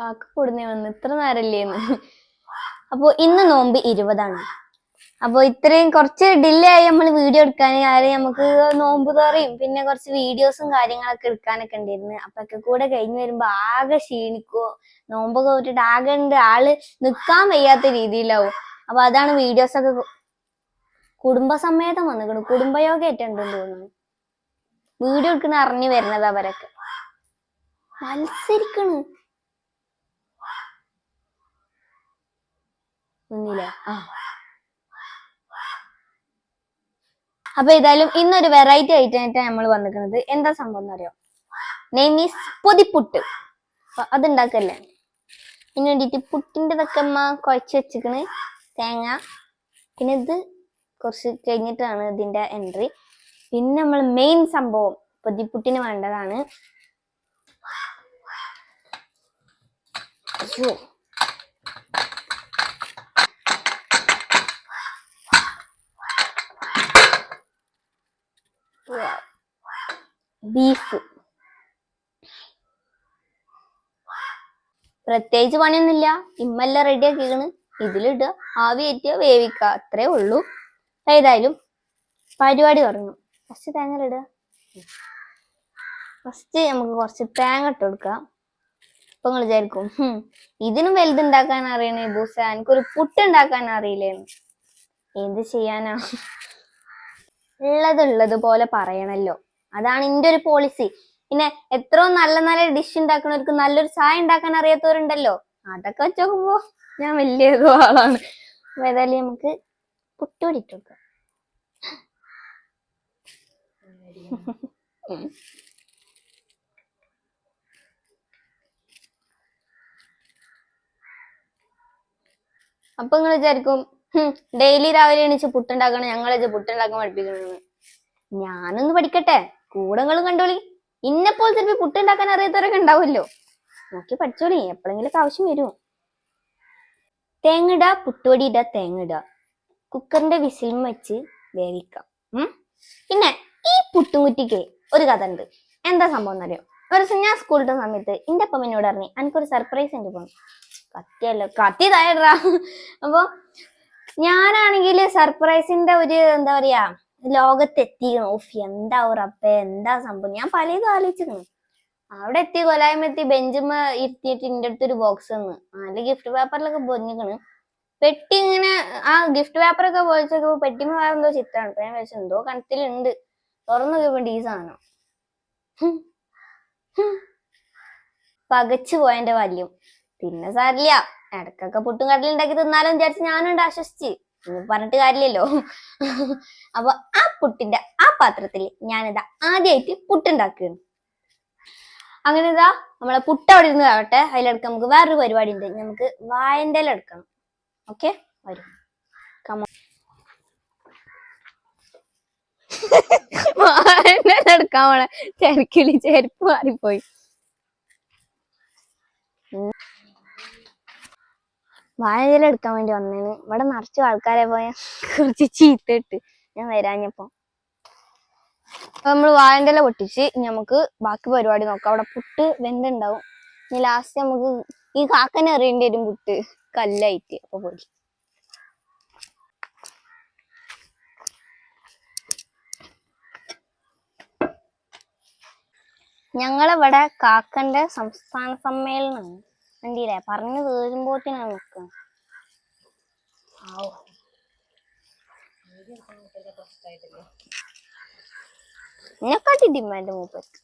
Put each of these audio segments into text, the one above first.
കാക്ക കൂടുന്നേ വന്ന് ഇത്ര നേരല്ലേന്ന്. അപ്പൊ ഇന്ന് നോമ്പ് ഇരുപതാണ്. അപ്പൊ ഇത്രയും കുറച്ച് ഡിലേ ആയി നമ്മൾ വീഡിയോ എടുക്കാൻ കാര്യം നമുക്ക് നോമ്പ് തോറയും പിന്നെ കുറച്ച് വീഡിയോസും കാര്യങ്ങളൊക്കെ എടുക്കാനൊക്കെ ഉണ്ടായിരുന്നു. അപ്പൊ ഒക്കെ കൂടെ കഴിഞ്ഞ് വരുമ്പോ ആകെ ക്ഷീണിക്കോ നോമ്പൊക്കെ വിട്ടിട്ട് ആകെ ഉണ്ട് ആൾ നിക്കാൻ വയ്യാത്ത രീതിയിലാവും. അപ്പൊ അതാണ് വീഡിയോസ് ഒക്കെ കു- കുടുംബസമേതം വന്നിക്കണു. കുടുംബയോഗ ഏറ്റവും തോന്നുന്നു. വീഡിയോ എടുക്കുന്ന അറിഞ്ഞു വരുന്നത് അവരൊക്കെ. മത്സരിക്കണ്. ഒന്നില്ലേ ആ. അപ്പൊ ഏതായാലും ഇന്നൊരു വെറൈറ്റി ആയിട്ടാണ് നമ്മൾ വന്നിരിക്കുന്നത്. എന്താ സംഭവം എന്ന് അറിയോ? നെയിം ഈസ് പൊതിപ്പുട്ട് അപ്പൊ അതുണ്ടാക്കല്ലേ? ഇതിന് വേണ്ടിയിട്ട് പുട്ടിന്റെതൊക്കെ അമ്മ കുഴച്ച് വെച്ചിക്കണ് തേങ്ങ. പിന്നെ ഇത് കുറച്ച് കഴിഞ്ഞിട്ടാണ് ഇതിന്റെ എൻട്രി പിന്നെ നമ്മൾ മെയിൻ സംഭവം പൊതിപ്പുട്ടിന് വേണ്ടതാണ്. അയ്യോ. ബീഫ്. പ്രത്യേകിച്ച് പണിയൊന്നുമില്ല. ഇമ്മെല്ലാം റെഡി ആക്കിക്കണ്. ഇതിലിടുക ആവി കയറ്റുക വേവിക്കുക. അത്രേ ഉള്ളൂ. ഏതായാലും പരിപാടി തുടങ്ങും. ഫസ്റ്റ് തേങ്ങ ഇടുക. ഫസ്റ്റ് നമുക്ക് കുറച്ച് തേങ്ങ ഇട്ട് കൊടുക്കാം. അപ്പൊ നിങ്ങൾ വിചാരിക്കും "ഹും, ഇതിനും വലുതുണ്ടാക്കാൻ അറിയണേ ബൂസ? എനിക്കൊരു പുട്ട് ഉണ്ടാക്കാൻ അറിയില്ലേന്ന്. എന്ത് ചെയ്യാനാ? ഉള്ളത് പോലെ പറയണല്ലോ. അതാണ് എന്റെ ഒരു പോളിസി പിന്നെ എത്രയോ നല്ല നല്ല ഡിഷ് ഉണ്ടാക്കുന്നവർക്ക് നല്ലൊരു ചായ ഉണ്ടാക്കാൻ അറിയാത്തവരുണ്ടല്ലോ. അതൊക്കെ വെച്ച് നോക്കുമ്പോ ഞാൻ വലിയ ആളാണ്. ഏതായാലും നമുക്ക് പുട്ടുപൊടി കൊടുക്കാം. അപ്പൊ നിങ്ങൾ വിചാരിക്കും ഡെയിലി രാവിലെ എണീച്ച് പുട്ടുണ്ടാക്കണം ഞങ്ങളെ പുട്ടുണ്ടാക്കാൻ പഠിപ്പിക്കണെന്ന് ഞാനൊന്ന് പഠിക്കട്ടെ കൂടങ്ങളും കണ്ടോളി. കണ്ടോളി പോലെ ചിലപ്പോ പുട്ടുണ്ടാക്കാൻ അറിയാത്തവരൊക്കെ ഉണ്ടാവുമല്ലോ. നോക്കി പഠിച്ചോളി എപ്പോഴെങ്കിലും ആവശ്യം വരും. തേങ്ങിട പുട്ടുപൊടി ഇട തേങ്ങിട കുക്കറിന്റെ വിസിലും വെച്ച് വേവിക്കാം. പിന്നെ ഈ പുട്ടുംകുറ്റിക്ക് ഒരു കഥ ഉണ്ട്. എന്താ സംഭവം എന്നറിയോ? ഒരു ദിവസം ഞാൻ സ്കൂളിലെ സമയത്ത് എന്റെ അപ്പം എന്നോട് പറഞ്ഞു എനിക്കൊരു സർപ്രൈസ് ഉണ്ട് പോകണം കത്തിയല്ലോ കത്തി തായടാ അപ്പൊ ഞാനാണെങ്കിൽ സർപ്രൈസിന്റെ ഒരു എന്താ പറയാ ലോകത്തെത്തി ഓഫ് എന്താ ഉറപ്പ് എന്താ സംഭവം? ഞാൻ പലതും ആലോചിച്ചിരുന്നു. അവിടെ എത്തി കൊലായ്മ എത്തി ബെഞ്ചുമ്മ ഇരുത്തിയിട്ട് എന്റെ അടുത്ത് ഒരു ബോക്സ് തന്നു അതിൽ ഗിഫ്റ്റ് പേപ്പറിലൊക്കെ പൊഞ്ഞിക്കണ് പെട്ടി ഇങ്ങനെ ആ ഗിഫ്റ്റ് പേപ്പറൊക്കെ പോയിച്ചൊക്കെ പെട്ടിമ വേറെ എന്തോ ചിത്രമാണ് ഞാൻ വെച്ചു എന്തോ കണത്തിലുണ്ട്. തുറന്നു നോക്കിയപ്പോ ഈ സാധനം. പകച്ചു പോയതിന്റെ വല്യം. പിന്നെ സാരില്ല. ഇടക്കൊക്കെ പുട്ടും കടലും ഉണ്ടാക്കി തിന്നാലും വിചാരിച്ച് ഞാനുണ്ട് ആശ്വസിച്ച്. പറഞ്ഞിട്ട് കാര്യമില്ലല്ലോ. അപ്പൊ ആ പുട്ടിന്റെ ആ പാത്രത്തിൽ ഞാനിതാ ആദ്യമായിട്ട് പുട്ടുണ്ടാക്കുകയാണ്. അങ്ങനെ ഇതാ നമ്മളെ പുട്ട് അവിടെ ഇരുന്ന് ആവട്ടെ അതിലെടുക്ക് നമുക്ക് വേറൊരു പരിപാടി ഉണ്ട്. നമുക്ക് വായന്റെ എടുക്കണം. ഓക്കെ? വരും. കമോ എടുക്കാൻ പോണെ. ചെരുക്കിളി ചെരുപ്പ് മാറിപ്പോയി. വാഴയില എടുക്കാൻ വേണ്ടി വന്നേന്. ഇവിടെ നിറച്ചു ആൾക്കാരെ പോയ കുറച്ച് ചീത്തിട്ട് ഞാൻ വരാഞ്ഞപ്പോ. അപ്പൊ നമ്മൾ വാഴന്റെ ഇല പൊട്ടിച്ച് നമുക്ക് ബാക്കി പരിപാടി നോക്കാം. അവിടെ പുട്ട് വെന്തുണ്ടാവും. ഇനി ലാസ്റ്റ് നമുക്ക് ഈ കാക്കനെ എറിയേണ്ടി വരും പുട്ട് കല്ലായിട്ട്. അപ്പൊ പോയി. ഞങ്ങളിവിടെ കാക്കന്റെ സംസ്ഥാന സമ്മേളനമാണ്. കണ്ടില്ലേ? പറഞ്ഞു തീരുമ്പോത്തിനാണ് നിൽക്കുന്നത് എന്നെക്കാട്ടി ഡിമാൻഡ് മൂപ്പർക്ക്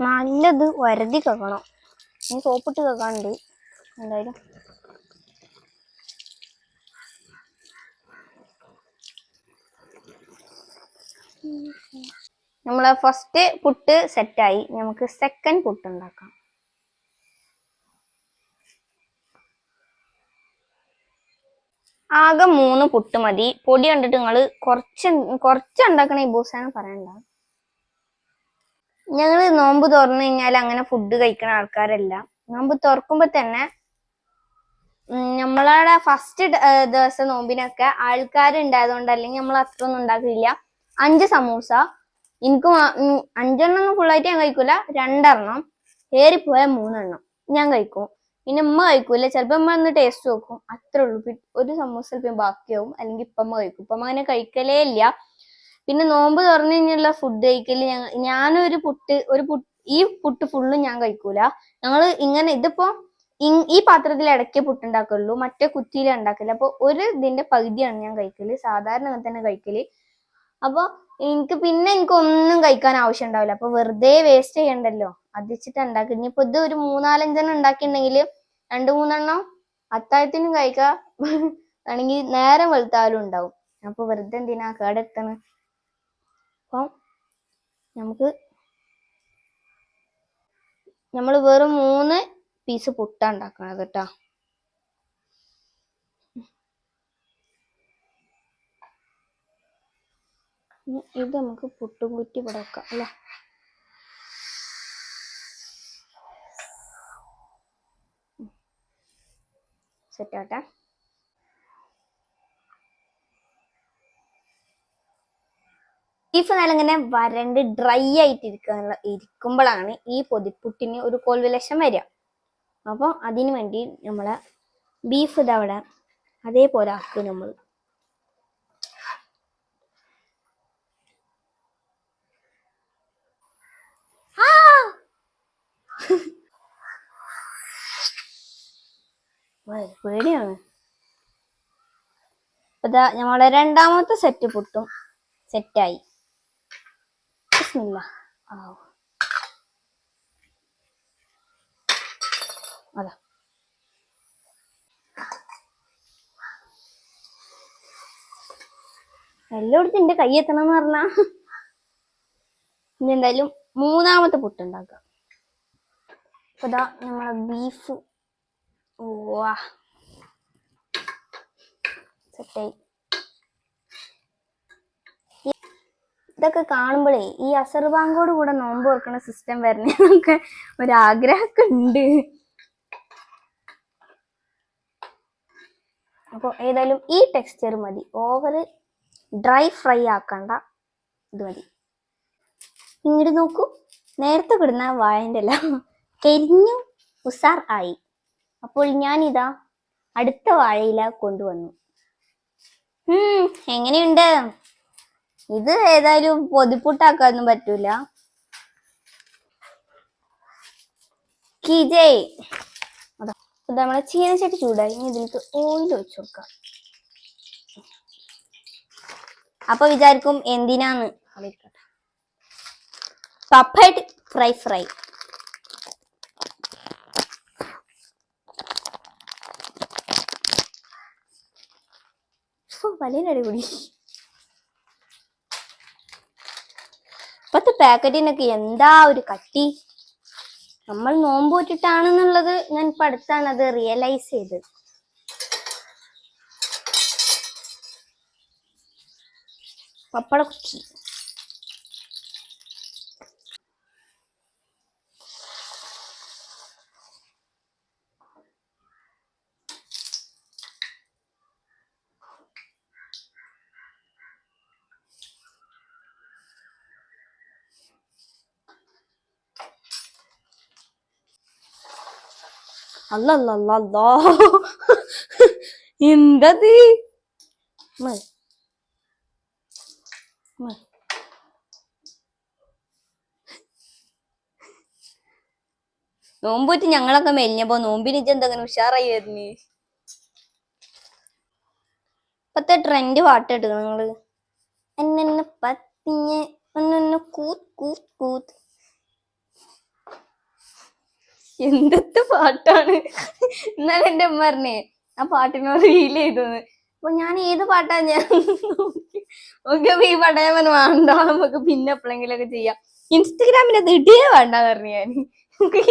നല്ലത് വരതി കേൾക്കണം. ഇനി സോപ്പിട്ട് കേൾക്കാനുണ്ട് എന്തായാലും. നമ്മളെ ഫസ്റ്റ് പുട്ട് സെറ്റായി നമുക്ക് സെക്കൻഡ് പുട്ട് ഉണ്ടാക്കാം. ആകെ മൂന്ന് പുട്ട് മതി. പൊടി കണ്ടിട്ട് നിങ്ങൾ കുറച്ച് കുറച്ച് ഉണ്ടാക്കണ ഈ ബൂസാണ് പറയണ്ട. ഞങ്ങൾ നോമ്പ് തുറന്നു കഴിഞ്ഞാൽ അങ്ങനെ ഫുഡ് കഴിക്കുന്ന ആൾക്കാരല്ല. നോമ്പ് തുറക്കുമ്പോ തന്നെ നമ്മളുടെ ഫസ്റ്റ് ദിവസം നോമ്പിനൊക്കെ ആൾക്കാർ ഉണ്ടായതുകൊണ്ട് അല്ലെങ്കിൽ നമ്മൾ അത്ര ഒന്നും ഉണ്ടാക്കില്ല അഞ്ച് സമൂസ എനിക്ക് അഞ്ചെണ്ണം ഫുള്ളായിട്ട് ഞാൻ കഴിക്കൂല. രണ്ടെണ്ണം. ഏറിപ്പോയാൽ മൂന്നെണ്ണം. ഞാൻ കഴിക്കും. പിന്നെ ഉമ്മ കഴിക്കൂല. ചിലപ്പോ ഉമ്മ ഒന്ന് ടേസ്റ്റ് നോക്കും. അത്രേ ഉള്ളൂ. ഒരു സമൂസ ചിലപ്പോൾ ബാക്കിയാവും. അല്ലെങ്കിൽ ഇപ്പമ്മ കഴിക്കും. ഇപ്പമ്മ അങ്ങനെ കഴിക്കലേ ഇല്ല. പിന്നെ നോമ്പ് തുറന്നു കഴിഞ്ഞുള്ള ഫുഡ് കഴിക്കൽ ഞാൻ ഞാനൊരു പുട്ട് ഒരു പുട്ട് ഈ പുട്ട് ഫുള്ളും ഞാൻ കഴിക്കൂല. ഞങ്ങൾ ഇങ്ങനെ ഇതിപ്പോ ഈ പാത്രത്തിൽ ഇടയ്ക്ക് പുട്ടുണ്ടാക്കുള്ളൂ മറ്റേ കുറ്റിയിലേ ഉണ്ടാക്കൽ. അപ്പൊ ഒരു ഇതിന്റെ പകുതിയാണ് ഞാൻ കഴിക്കൽ. സാധാരണ അങ്ങനെ തന്നെ കഴിക്കൽ. അപ്പൊ എനിക്ക് പിന്നെ എനിക്ക് ഒന്നും കഴിക്കാൻ ആവശ്യം ഉണ്ടാവില്ല. അപ്പൊ വെറുതെ വേസ്റ്റ് ചെയ്യണ്ടല്ലോ. അതിച്ചിട്ട് ഉണ്ടാക്കി. ഇനിയിപ്പോ ഇത് ഒരു മൂന്നാലഞ്ചെണ്ണം ഉണ്ടാക്കിയിട്ടുണ്ടെങ്കിൽ രണ്ടു മൂന്നെണ്ണം അത്താഴത്തിനും കഴിക്കാം. ആണെങ്കിൽ നേരം വെളുത്താലും ഉണ്ടാവും. അപ്പൊ വെറുതെ എന്തിനാ കേടെത്തണ് അപ്പം നമുക്ക് നമ്മൾ വെറും മൂന്ന് പീസ് പുട്ട ഉണ്ടാക്കണത് കേട്ടോ ഇത് നമുക്ക് പുട്ടും കുറ്റി ഇവിടെ വെക്കാം അല്ലേ? സെറ്റ് ആട്ടെ ബീഫ് നല്ല ഇങ്ങനെ വരണ്ട് ഡ്രൈ ആയിട്ട് ഇരിക്കാനുള്ള ഇരിക്കുമ്പോഴാണ് ഈ പൊതിപ്പുട്ടിന് ഒരു കോൽവിലക്ഷം വരിക. അപ്പോൾ അതിന് വേണ്ടി നമ്മളെ ബീഫ് ഇതവിടെ അതേപോലെ ആക്കും നമ്മൾ പേടിയാണ്. ഇതാ നമ്മളെ രണ്ടാമത്തെ സെറ്റ് പൊട്ടും. സെറ്റായി. അതാ. എല്ലായിടത്തും എന്റെ കൈ എത്തണം എന്ന് പറഞ്ഞാ. ഇനി എന്തായാലും മൂന്നാമത്തെ പുട്ടുണ്ടാക്കാം അപ്പൊ ഇതാ നമ്മളെ ബീഫ് വാ സെറ്റായി ഇതൊക്കെ കാണുമ്പോഴേ ഈ അസർ ബാങ്കോട് കൂടെ നോമ്പ് ഓർക്കണ സിസ്റ്റം വരണേ നമുക്ക് ഒരാഗ്രഹമൊക്കെ ഉണ്ട് അപ്പോൾ ഏതായാലും ഈ ടെക്സ്ചർ മതി. ഓവർ ഡ്രൈ ഫ്രൈ ആക്കണ്ട. ഇത് മതി. ഇങ്ങോട്ട് നോക്കൂ. നേരത്തെ കിടുന്ന വായന്റെ എല്ലാം കരിഞ്ഞു ഉസാർ ആയി. അപ്പോൾ ഞാനിതാ അടുത്ത വാഴയില കൊണ്ടുവന്നു. ഉം എങ്ങനെയുണ്ട്? ഇത് ഏതായാലും പൊതിപ്പുട്ടാക്കാനൊന്നും പറ്റൂല. കിജേ നമ്മളെ ചീനച്ചട്ടി ചൂടായി. ഇനി ഇതിലേക്ക് ഓയിൽ ഒഴിച്ചു കൊടുക്കാം. അപ്പൊ വിചാരിക്കും എന്തിനാന്ന്. Papad fry fry. വലിയ അടിപൊളി ഇപ്പത്തെ പാക്കറ്റിനൊക്കെ എന്താ ഒരു കട്ടി? നമ്മൾ നോമ്പ് വിട്ടിട്ടാണെന്നുള്ളത് ഞാൻ ഇപ്പൊ അടുത്താണ് അത് റിയലൈസ് ചെയ്തത്. പപ്പട കുറ്റി അല്ലല്ലല്ലോ എന്തത് നോമ്പൂറ്റ് ഞങ്ങളൊക്കെ മെലിഞ്ഞപ്പോ നോമ്പിന് എന്തെങ്കിലും ഉഷാറായി വരുന്നേ ഇപ്പത്തെ ട്രെൻഡ് പാട്ട് എടുക്കണം നിങ്ങൾ. എന്നെ പത്തിഞ്ഞ് ഒന്നൊന്ന് കൂത്ത് കൂത്ത് കൂത്ത്. എന്തൊക്കെ പാട്ടാണ്? എന്നാലും എന്റെ അമ്മ പറഞ്ഞേ ആ പാട്ടിനോട് ഫീൽ ചെയ്തത് അപ്പൊ ഞാൻ ഏത് പാട്ടാ ഞാൻ ഓക്കെ ഈ പടയാൻ ഞാൻ വേണ്ടോ നമുക്ക് പിന്നെ എപ്പോഴെങ്കിലൊക്കെ ചെയ്യാം. ഇൻസ്റ്റഗ്രാമിന് അത് ഇടിയേ വേണ്ട പറഞ്ഞു ഞാൻ.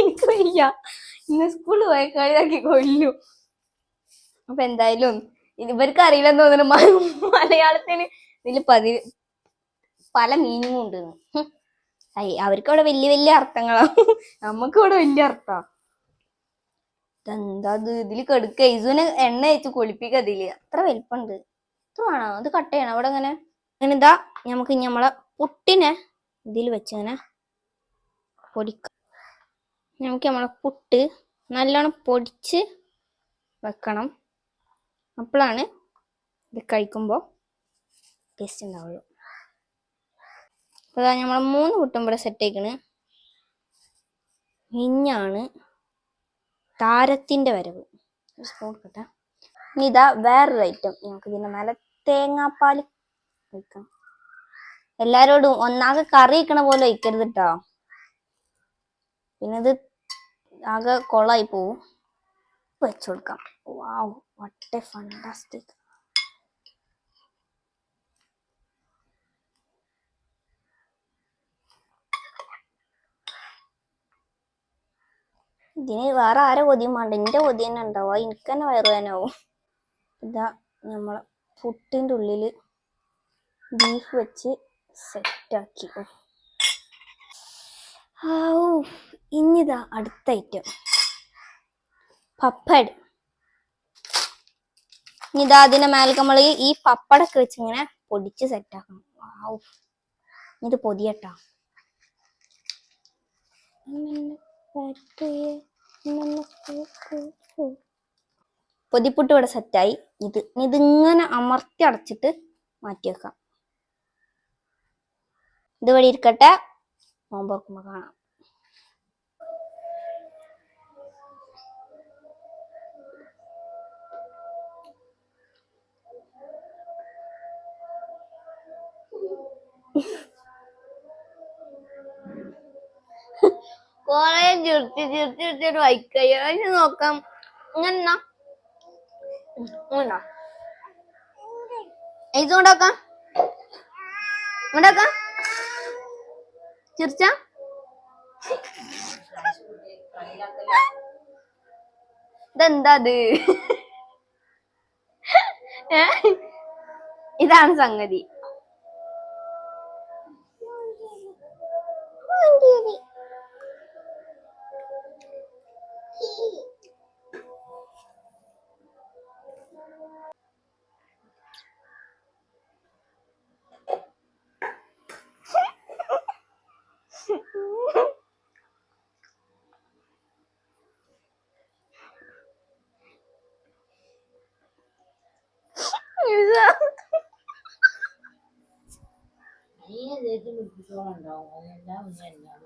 എനിക്ക് വയ്യ. ഇന്ന് സ്കൂളിൽ പോയ കളിയാക്കി കൊല്ലു. അപ്പൊ എന്തായാലും ഇവർക്ക് അറിയില്ലെന്ന് തോന്നുന്നു മലയാളത്തിന് ഇതിൽ പതി പല മീനിങ്ങും ഉണ്ട് ഹും. അയ്യ അവർക്ക് അവിടെ വലിയ വലിയ അർത്ഥങ്ങളാണ് നമുക്ക് ഇവിടെ വലിയ അർത്ഥാ. എന്താ ഇത്? ഇതിൽ കെടുക്ക. ഇസുവിന് എണ്ണ വെച്ച് കുളിപ്പിക്ക ഇതിൽ. അത്ര വലിപ്പുണ്ട് ഇത് വേണോ? അത് കട്ട് ചെയ്യണം? അവിടെ അങ്ങനെ അങ്ങനെ ഇതാ. നമുക്ക് നമ്മളെ പുട്ടിനെ ഇതിൽ വെച്ച് ഇങ്ങനെ പൊടിക്കാം. നമുക്ക് നമ്മളെ പുട്ട് നല്ലോണം പൊടിച്ച് വെക്കണം. അപ്പോഴാണ് ഇത് കഴിക്കുമ്പോൾ ടേസ്റ്റ് ഉണ്ടാവുള്ളൂ. അപ്പോൾ നമ്മൾ മൂന്ന് കുട്ടും ഇവിടെ സെറ്റ് ആയിക്കണ്. ഇഞ്ഞാണ് താരത്തിന്റെ വരവ്. സ്പൂൺ ഇനി ഇതാ വേറൊരു ഐറ്റം നമുക്ക് ഇതിന്റെ മേലെ തേങ്ങാപ്പാൽ ഒഴിക്കണം എല്ലാരോടും ഒന്നാകെ കറി വയ്ക്കണ പോലെ വയ്ക്കരുത് കേട്ടോ പിന്നെ ഇത് ആകെ കൊളായി പോവും. വെച്ചു കൊടുക്കാം. വാവ് എ ഫണ്ടാസ്റ്റിക് ഇതിന് വേറെ ആരെ കൊതിയും വേണ്ട എന്റെ കൊതി തന്നെ ഉണ്ടാവും എനിക്ക് തന്നെ വയറുവേനാവും ഇതാ നമ്മളെ പുട്ടിന്റെ ഉള്ളിൽ ബീഫ് വെച്ച് സെറ്റാക്കി ഓ. ഇനിതാ അടുത്ത ഐറ്റം പപ്പട്. ഇനിതാ അതിന്റെ മേലേക്ക് നമ്മൾ ഈ പപ്പടൊക്കെ വെച്ച് ഇങ്ങനെ പൊടിച്ച് സെറ്റാക്കണം ഔ ഇത് പൊതിയട്ടാ. പൊതിപ്പുട്ട് ഇവിടെ സെറ്റായി ഇത് ഇതിങ്ങനെ അമർത്തി അടച്ചിട്ട് മാറ്റി വെക്കാം. ഇതുവഴി ഇരിക്കട്ടെ. നോമ്പ് കാണാം. കൊറേ ചിരിച്ച് ചിരിച്ച് ചിരിച്ചിട്ട് വൈക്കയ്യ അതിന് നോക്കാം. ഇങ്ങനെ ഇത് കൊണ്ടാക്കാം. ഉണ്ടാക്കാം ചിരിച്ച? ഇതെന്താ അത് ഇതാണ് സംഗതി. ദേഷ്യം പിടിപ്പിച്ചോളുണ്ടാവും അതെല്ലാം ഒന്നല്ല ഞാൻ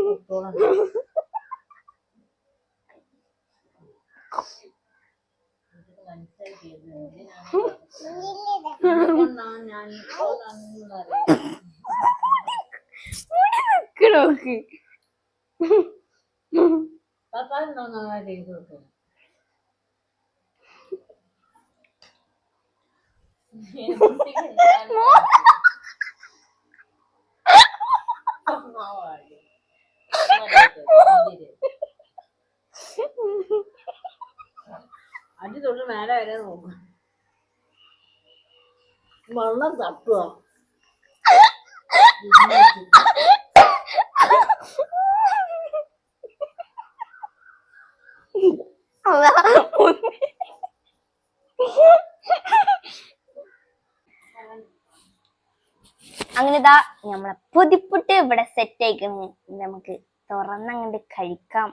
നോക്ക് ഞാൻ നന്നായി കൊടുക്കും. അടി തൊട്ട് മേലെ വരെ നോക്കും. വെള്ളം തട്ടുക അതാ അങ്ങനെ ഇതാ നമ്മളെ പൊതിപ്പുട്ട് ഇവിടെ സെറ്റ് ആയിക്കണ്. ഇത് നമുക്ക് തുറന്നങ്ങണ്ട് കഴിക്കാം.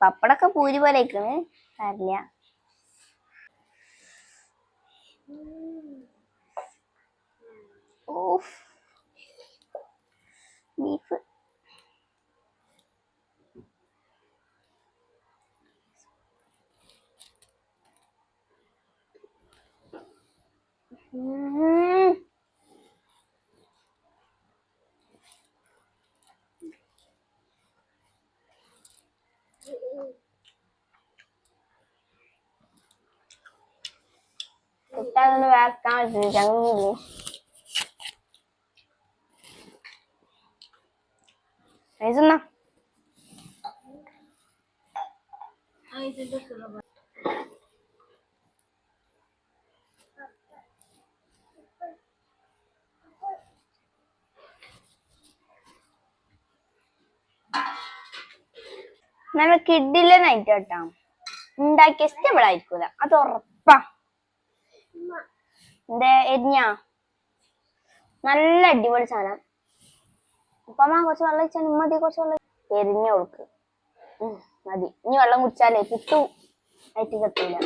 പപ്പടൊക്കെ പൂരി പോലെ ആയിക്കണ്. അറിയില്ല ഓഫ് ബീഫ് ഉം. കുട്ടാതൊന്ന് വേർക്കാൻ പറ്റില്ല ചങ്ങി ഐസന്നാ നല്ല കിഡിലനായിട്ട് കേട്ടാ ഉണ്ടാക്കിയ സ്റ്റേബിൾ ആയിരിക്കൂല. അത് ഉറപ്പാ. എരിഞ്ഞ? നല്ല അടിപൊളി സാധനം. ഉപ്പമ്മ കുറച്ച് വെള്ളം വെച്ചാൽ മതി കുറച്ച് വെള്ളം എരിഞ്ഞ കൊടുക്ക്. മതി. ഇനി വെള്ളം കുടിച്ചാലേ പുട്ടു ആയിട്ട് കത്തില്ല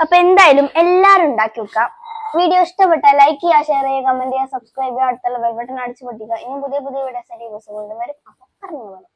അപ്പൊ എന്തായാലും എല്ലാരും ഉണ്ടാക്കി വെക്കാം വീഡിയോ ഇഷ്ടപ്പെട്ടാൽ ലൈക്ക് ചെയ്യുക ഷെയർ ചെയ്യുക കമന്റ് ചെയ്യുക സബ്സ്ക്രൈബ് ചെയ്യുക അടുത്തുള്ള ബെൽ ബട്ടൺ അടിച്ചു പൊട്ടിക്കുക. ഇനി പുതിയ പുതിയ വീഡിയോസ് ആയിട്ട് ദിവസം കൊണ്ടുവരും അപ്പൊ പറഞ്ഞു പോലെ.